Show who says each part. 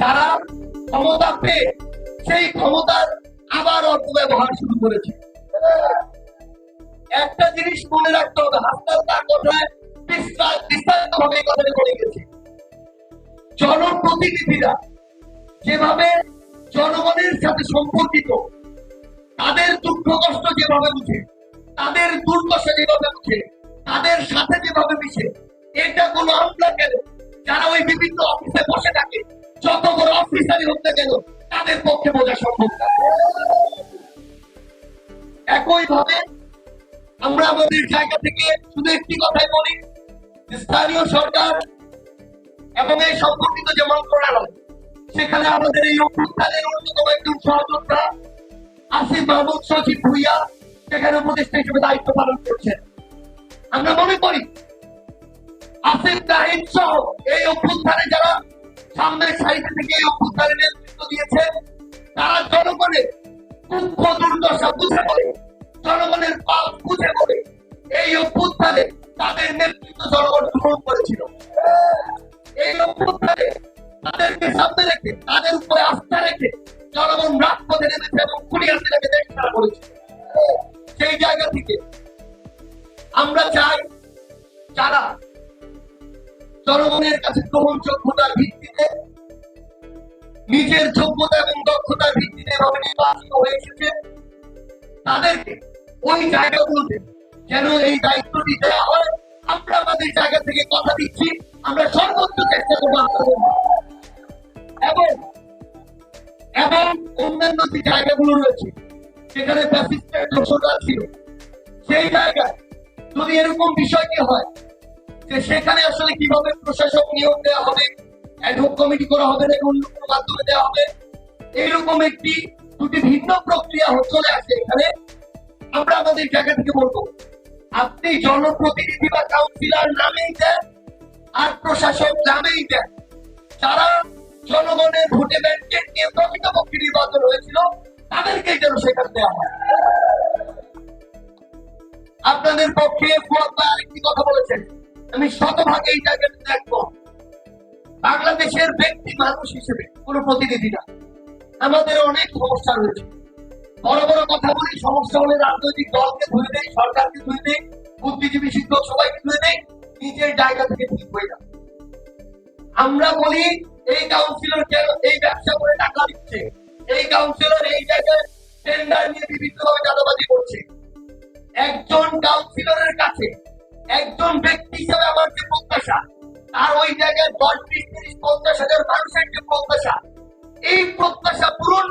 Speaker 1: যারা ক্ষমতা পেয়ে সেই ক্ষমতার আবার শুরু করেছে। একটা জিনিস মনে রাখতে হবে, হাসপাতাল তার কথায় বিস্তারিত ভাবে বলে গেছে। জনপ্রতিনিধিরা যেভাবে জনগণের সাথে সম্পর্কিত, তাদের দুঃখ কষ্ট যেভাবে বুঝে, তাদের দুর্দশা যেভাবে বুঝে, তাদের সাথে যেভাবে মিশে, এটা কোনো আমলা কেন? যারা ওই বিভিন্ন অফিসে বসে থাকে যত বড় অফিসারই হোক না কেন, তাদের পক্ষে বোঝা সম্ভব না। একই ভাবে আমরা আমাদের জায়গা থেকে শুধু একটি কথাই বলি স্থানীয় সরকার এবং এই সম্পর্কিত যে মন্ত্রণালয়, সেখানে আমাদের এই অভ্যুত্থানের অন্যতম একজন সহযোদ্ধা আসিফ মাহমুদ সচিব ভুইয়া, সেখানে উপদেষ্টা হিসেবে দায়িত্ব পালন করছেন। আমরা মনে করি, আসিফ নাহিদ সহ এই অভ্যুত্থানে যারা সামনের সারিতে থেকে এই নেতৃত্ব দিয়েছেন। তারা জনগণের দুঃখ দুর্দশা বুঝে বলে, জনগণের পাল বুঝে বলে। এই অভ্যুত্থানে তাদের নেতৃত্ব জনগণ গ্রহণ করেছিল। এই অভ্যুত্থানে তাদেরকে সামনে রেখে, তাদের উপরে আস্থা রেখে জনগণ রাজপথে নেমেছে এবং পুলিশকে রেখে দেশ ছাড়া করেছে সেই জায়গা থেকে আমরা চাই যারা জনগণের কাছে গ্রহণযোগ্যতার ভিত্তিতে, নিজের যোগ্যতা এবং দক্ষতার ভিত্তিতে এভাবে নির্বাচিত হয়ে এসেছে। তাদেরকে ওই জায়গাগুলোতে যেন এই দায়িত্বটি দেওয়া হয়। আমরা আমাদের জায়গা থেকে কথা দিচ্ছি। আমরা সর্বোচ্চ চেষ্টা করব এবং এবং অন্যান্য যে জায়গাগুলো রয়েছে, সেখানে প্যাসিস্টের দোষরা ছিল, সেই জায়গায় যদি এরকম বিষয়টি হয় যে সেখানে আসলে কীভাবে প্রশাসক নিয়োগ দেওয়া হবে অ্যাডহক কমিটি করা হবে, নাকি অন্য কোনো মাধ্যমে দেওয়া হবে, এইরকম একটি দুটি ভিন্ন প্রক্রিয়া চলে আসে এখানে। আমরা আমাদের জায়গা থেকে বলব, আপনি জনপ্রতিনিধি বা কাউন্সিলর নামেই দেন, আর প্রশাসক নামেই দেন। যারা জনগণের ভোটে ব্যাংকেট নিয়ে প্রকৃতপক্ষে নির্বাচন হয়েছিল, তাদেরকে যেন সেখানে দেওয়া হয়। আপনাদের পক্ষে ফুয়াদ শতভাগে এই জায়গাটা দেখব। বাংলাদেশের ব্যক্তি মানুষ হিসেবে, কোনো প্রতিনিধি না। আমাদের অনেক সমস্যা রয়েছে। বড় বড় কথা বলি, সমস্যা হলে রাজনৈতিক দলকে ধুয়ে দেয় সরকারকে ধুয়ে দেয় বুদ্ধিজীবী শিক্ষক সবাইকে ধুয়ে দেয় নিজের জায়গা থেকে ঠিক হয়ে যাবে। আমরা বলি, এই কাউন্সিলর কেন এই ব্যবসা করে টাকা দিচ্ছে? এই কাউন্সিলর এই জায়গায় টেন্ডার নিয়ে বিভিন্ন ভাবে চাঁদাবাজি করছে। একজন কাউন্সিলরের কাছে, একজন ব্যক্তি প্রত্যাশা আর ওই জায়গায় দশ বিশ তিরিশ, পঞ্চাশ হাজার মানুষের যে প্রত্যাশা, এই প্রত্যাশা পূরণ